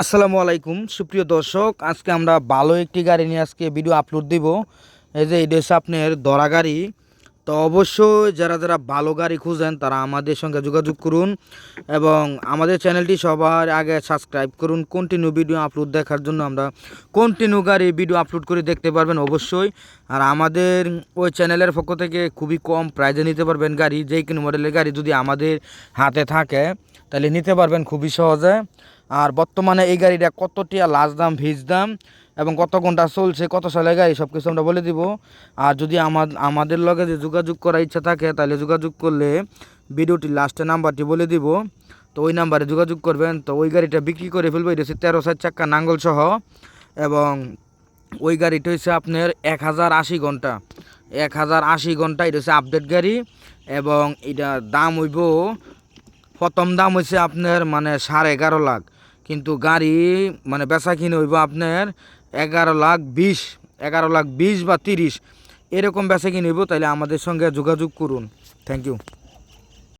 আসসালামু আলাইকুম। সুপ্রিয় দর্শক, আজকে আমরা ভালো একটি গাড়ি নিয়ে আজকে ভিডিও আপলোড দিব। এই যে, এটা হচ্ছে আপনার দরা গাড়ি। তো অবশ্যই যারা যারা ভালো গাড়ি খুঁজেন, তারা আমাদের সঙ্গে যোগাযোগ করুন এবং আমাদের চ্যানেলটি সবার আগে সাবস্ক্রাইব করুন। কন্টিনিউ ভিডিও আপলোড দেখার জন্য আমরা কন্টিনিউ গাড়ি ভিডিও আপলোড করে দেখতে পারবেন অবশ্যই। আর আমাদের ওই চ্যানেলের পক্ষ থেকে খুবই কম প্রাইজে নিতে পারবেন গাড়ি। যেই কোনো মডেলের গাড়ি যদি আমাদের হাতে থাকে, তাহলে নিতে পারবেন খুবই সহজে। আর বর্তমানে এই গাড়িটা কত টিয়া লাস্ট দাম ভিজ দাম? এবং কত ঘণ্টা চলছে, কত সালে গাড়ি সব কিছু আমরা বলে দিব। আর যদি আমার, আমাদের লগে যে যোগাযোগ করার ইচ্ছা থাকে, তাহলে যোগাযোগ করলে ভিডিওটি লাস্টে নাম্বারটি বলে দিব। তো ওই নাম্বারে যোগাযোগ করবেন। তো ওই গাড়িটা বিক্রি করে ফেলব, এটা হচ্ছে তেরো সাত চাক্কা নাঙ্গল সহ। এবং ওই গাড়িটা হচ্ছে আপনার এক হাজার আশি ঘণ্টা। এক হাজার আশি ঘণ্টা, এটা হচ্ছে আপডেট গাড়ি। এবং এটা দাম হইব, প্রথম দাম হচ্ছে আপনার মানে সাড়ে এগারো লাখ। কিন্তু গাড়ি মানে বেচা কিনে হইব আপনার এগারো লাখ বিশ, এগারো লাখ বিশ বা তিরিশ, এরকম বেচা কিনে নেব তাহলে আমাদের সঙ্গে যোগাযোগ করুন। Thank you